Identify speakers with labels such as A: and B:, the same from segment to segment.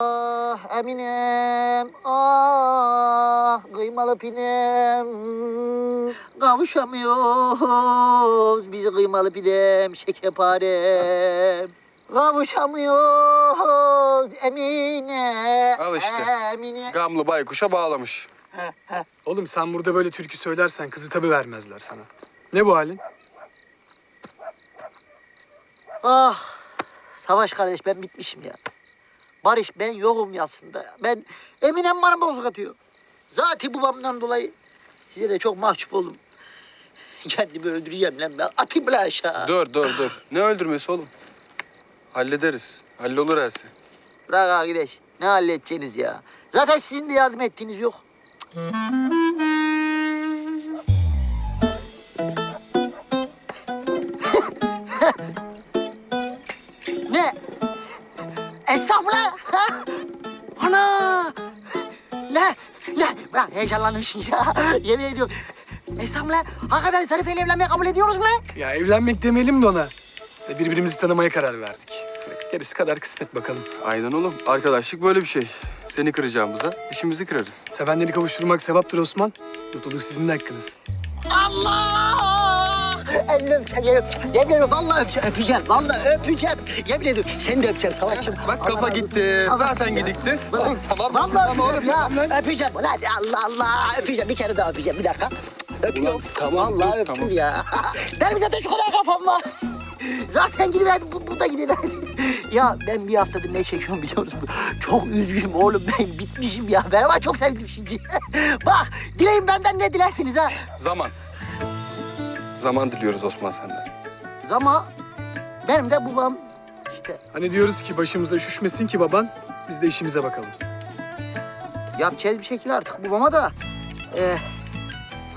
A: Ah Eminem, ah kıymalı pidem. Kavuşamıyoruz biz kıymalı pidem, şekerparem. Kavuşamıyoruz Emine.
B: Al işte.
A: Emine.
B: Gamlı baykuşa bağlamış.
C: Oğlum sen burada böyle türkü söylersen kızı tabii vermezler sana. Ne bu halin?
A: Ah Savaş kardeş ben bitmişim ya. Barış ben yokum aslında. Ben Eminem bana bozuk atıyor. Zaten babamdan dolayı size de çok mahcup oldum. Kendimi öldüreceğim lan ben. Atayım bile aşağı.
B: Dur dur dur. Ne öldürmesi oğlum? Hallederiz. Hallolur her şey.
A: Bırak arkadaş. Ne halledeceğiniz ya? Zaten sizin de yardım ettiğiniz yok. Heyecanlandım şimdi ya. Yemin ediyorum. Estağfurullah. Hakikaten Zarife ile evlenmeye kabul ediyoruz mu lan?
C: Ya evlenmek demeyelim de ona. E, Birbirimizi tanımaya karar verdik. Gerisi kadar kısmet bakalım.
B: Aynen oğlum. Arkadaşlık böyle bir şey. Seni kıracağımıza işimizi kırarız.
C: Sevenleri kavuşturmak sevaptır Osman. Mutluluk sizin de hakkınız.
A: Allah! Elini öpeceğim, yemin öpeceğim. Yemin ediyorum vallahi öpeceğim, öpeceğim. Vallahi öpeceğim. Yemin ediyorum seni de öpeceğim Savaş'cığım.
B: Bak kafa gitti. Zaten gidikti. Oğlum tamam.
A: Vallahi
B: tamam
A: öpeceğim ya. Öpeceğim. Ulan Allah Allah. Öpeceğim. Bir kere daha öpeceğim. Bir dakika. Öpüyorum.
B: Tamam,
A: Vallahi öptüm
B: tamam.
A: ya. Benim zaten şu kadar kafam var. Zaten gidiverdi, bu, bu da gidiverdi. Ya ben bir haftadır ne çekiyorum biliyor musun? Çok üzgünüm oğlum ben bitmişim ya. Ben ama çok sevdim şimdi. Bak dileyin benden ne dilerseniz ha.
B: Zaman. Zaman diliyoruz Osman senden.
A: Ama benim de babam işte
C: Hani diyoruz ki başımıza üşüşmesin ki baban. Biz de işimize bakalım.
A: yapacağız bir şekilde artık babama da. Ee,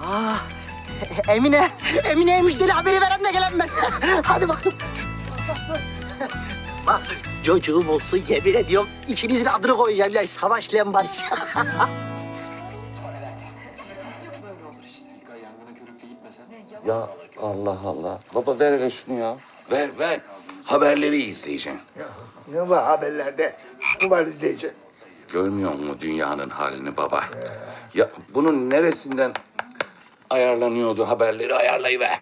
A: ah, Emine, Emine müjdeli haberi veren de gelen ben. Hadi bakalım. Bak çocuğum olsun yemin ediyorum ikinizin adını koyacağım ya Savaş'la Barış.
D: Ya Allah Allah. Baba ver hele şunu ya.
E: Ver ver. Haberleri izleyeceksin.
F: Ne var haberlerde? Bu var izleyeceğim.
E: Görmüyor musun dünyanın halini baba? Ya bunun neresinden ayarlanıyordu haberleri ayarlayıver.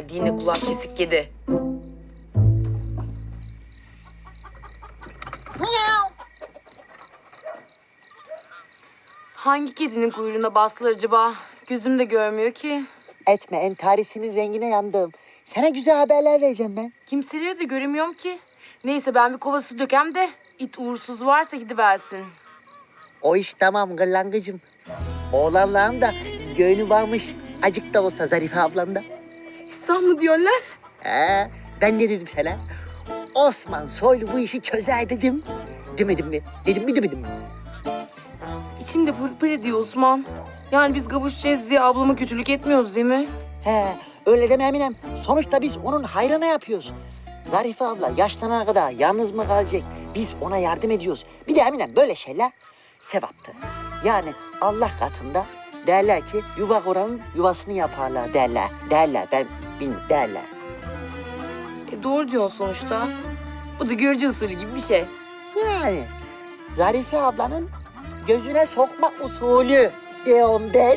G: Geldi yine kulak kesik.
A: Miyav.
G: Hangi kedinin kuyruğuna bastılar acaba? Gözüm de görmüyor ki.
A: Etme entarisinin rengine yandım. Sana güzel haberler vereceğim ben.
G: Kimseleri de göremiyorum ki. Neyse ben bir kova su dökem de it uğursuz varsa gidiversin.
A: O iş tamam gırlangıcım. Oğlanların da göğünü varmış. Acık da olsa Zarife ablamda.
G: Sen mi diyorsun lan?
A: He, ben ne dedim sana? Osman Soylu bu işi çözer dedim. Demedim mi? Dedim mi demedim mi?
G: İçimde pırpır ediyor Osman. Yani biz kavuşacağız diye ablama kötülük etmiyoruz değil mi?
A: He, öyle deme Eminem. Sonuçta biz onun hayrına yapıyoruz. Zarife abla yaşlanana kadar yalnız mı kalacak? Biz ona yardım ediyoruz. Bir de Eminem böyle şeyler sevaptır. Yani Allah katında derler ki yuva kuranın yuvasını yaparlar derler. Derler ben bilmiyorum derler.
G: E doğru diyorsun sonuçta. Bu da görücü usulü gibi bir şey.
A: Yani Zarife ablanın gözüne sokma usulü diyorum ben.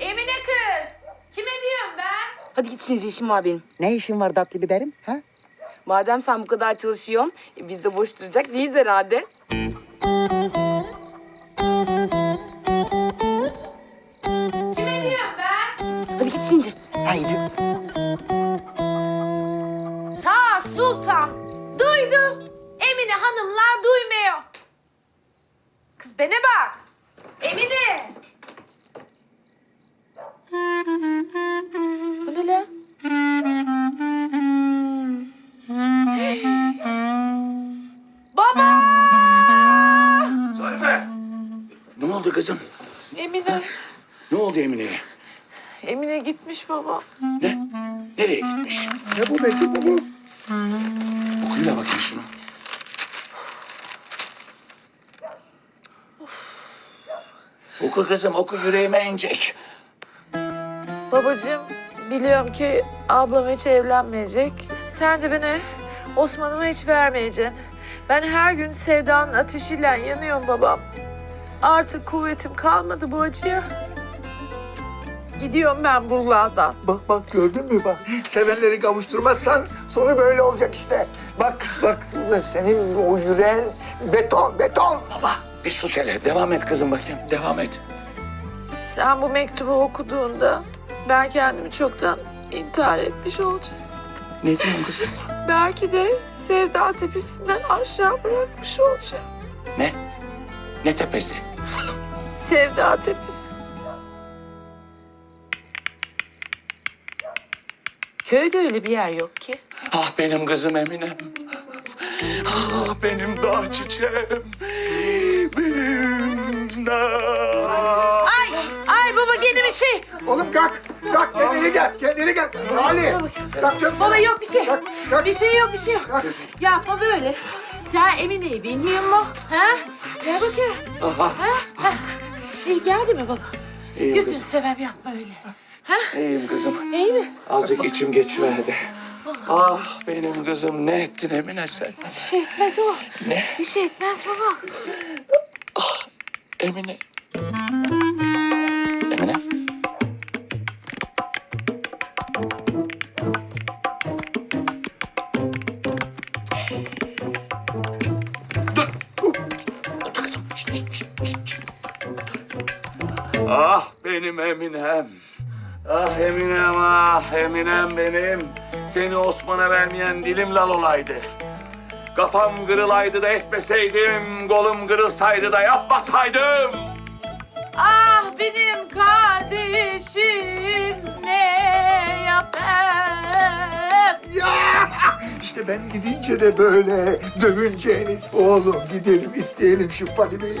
G: Emine kız. Kime diyorum ben? Hadi git şimdi işim var benim.
A: ne işin var tatlı biberim? Ha?
G: Madem sen bu kadar çalışıyorsun, e biz de boş duracak değiliz herhalde.
A: Haydi.
G: Sağ Sultan duydu. Emine hanımlar duymuyor. Kız bana bak. Emine. Bu ne lan? Baba!
E: Ne oldu kızım?
G: Emine.
E: Ne oldu Emine'ye?
G: Emine gitmiş baba.
E: Ne? Nereye gitmiş?
F: Ne bu mektup mu bu?
E: Okuyla bakayım şunu. Oku kızım oku yüreğime inecek.
H: Babacığım biliyorum ki ablam hiç evlenmeyecek. Sen de beni Osman'ıma hiç vermeyeceksin. Ben her gün sevdanın ateşiyle yanıyorum babam. Artık kuvvetim kalmadı bu acıya. Gidiyorum ben buralardan.
F: Bak bak gördün mü bak. Sevenleri kavuşturmazsan sonu böyle olacak işte. Bak bak senin o yüreğin beton beton.
E: Baba bir sus hele. Devam et kızım bakayım. Devam et.
H: Sen bu mektubu okuduğunda ben kendimi çoktan intihar etmiş olacağım.
E: Ne diyorsun kızım?
H: Belki de Sevda tepesinden aşağı bırakmış olacağım.
E: Ne? Ne tepesi?
H: Sevda tepesi. Köyde öyle bir yer yok ki.
E: Ah benim kızım Eminem. Ah benim dağ çiçeğim. Benim dağ.
H: Ay, ay baba gene bir şey.
F: Oğlum kalk. Kalk kendine gel. Kendine gel. Salih. Kalk sana.
G: Baba yok bir şey.
F: Kalk, kalk.
G: Bir şey yok bir şey yok.
F: Kalk.
G: Yapma böyle. Sen Emine'yi bilmiyor musun? Ha? Gel bakayım. Ha? Ha? İyi geldi mi baba?
E: İyiyim
G: Gözünü
E: kızım.
G: seveyim yapma öyle.
E: İyiyim kızım.
G: İyi mi?
E: Azıcık içim geçiverdi. Ah benim kızım ne ettin Emine sen?
G: Bir şey etmez o.
E: Ne?
G: Bir şey etmez baba.
E: Emine. Emine. Dur. Otur kızım. Şişt, şişt, şişt, şişt. Ah benim Eminem. Ah Eminem ah Eminem benim. Seni Osman'a vermeyen dilim lal olaydı. Kafam kırılaydı da etmeseydim, kolum kırılsaydı da yapmasaydım.
G: Ah benim kardeşim
F: İşte ben gidince de böyle dövüneceğiniz. Oğlum gidelim isteyelim şu Fadime'yi?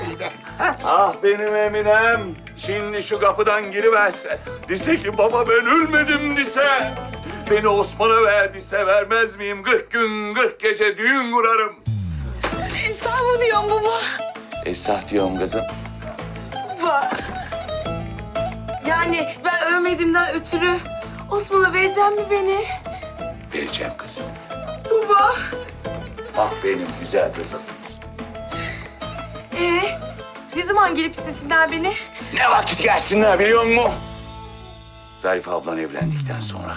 E: Ah benim Eminem, şimdi şu kapıdan giriverse, dese ki baba ben ölmedim dese, beni Osman'a verdiyse vermez miyim? 40 gün, 40 gece düğün kurarım.
G: Esra mı diyorsun baba?
E: Esah diyorum kızım.
G: Baba. Yani ben ölmediğimden ötürü Osman'a vereceğim mi beni?
E: Vereceğim kızım.
G: Baba.
E: Ah benim güzel kızım.
G: Ee, ne zaman gelip istesinler beni?
E: Ne vakit gelsinler biliyor musun? Zarife ablan evlendikten sonra.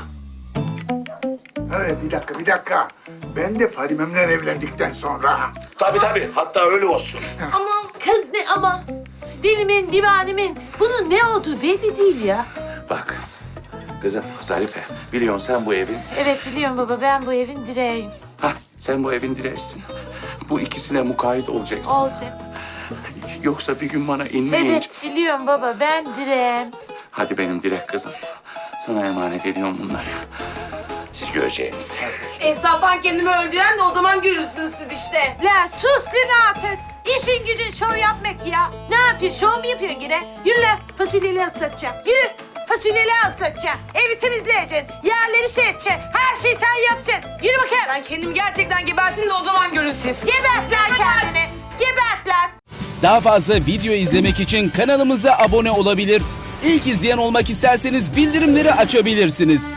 F: Evet bir dakika bir dakika. Ben de Fadime'mle evlendikten sonra.
E: Tabii tabii, hatta öyle olsun.
G: Aman kız ne ama? Dilimin, divanimin. Bunun ne olduğu belli değil ya.
E: Bak, kızım Zarife, biliyorsun sen bu evin
G: Evet biliyorum baba ben bu evin direğiyim.
E: Sen bu evin direğisin. Bu ikisine mukayyet olacaksın.
G: Olacak.
E: Yoksa bir gün bana inmeyince...
G: Evet biliyorum baba ben direğim.
E: Hadi benim direk kızım. Sana emanet ediyorum bunları. Siz göreceğiniz.
G: Esnaftan kendimi öldüren de o zaman görürsünüz siz işte.
I: La sus lan artık. İşin gücün şov yapmak ya. Ne yapıyorsun? Şov mu yapıyorsun yine? Yürü lan fasulyeleri ıslatacaksın. Yürü. Fasulyeleri ıslatacaksın. Evi temizleyeceksin. Yerleri şey edeceksin. Her şeyi sen yapacaksın. Yürü bakayım.
G: Ben kendimi gerçekten gebertim de o zaman görürsünüz.
I: Gebert lan kendini. Gebert lan.
J: Daha fazla video izlemek için kanalımıza abone olabilir. İlk izleyen olmak isterseniz bildirimleri açabilirsiniz.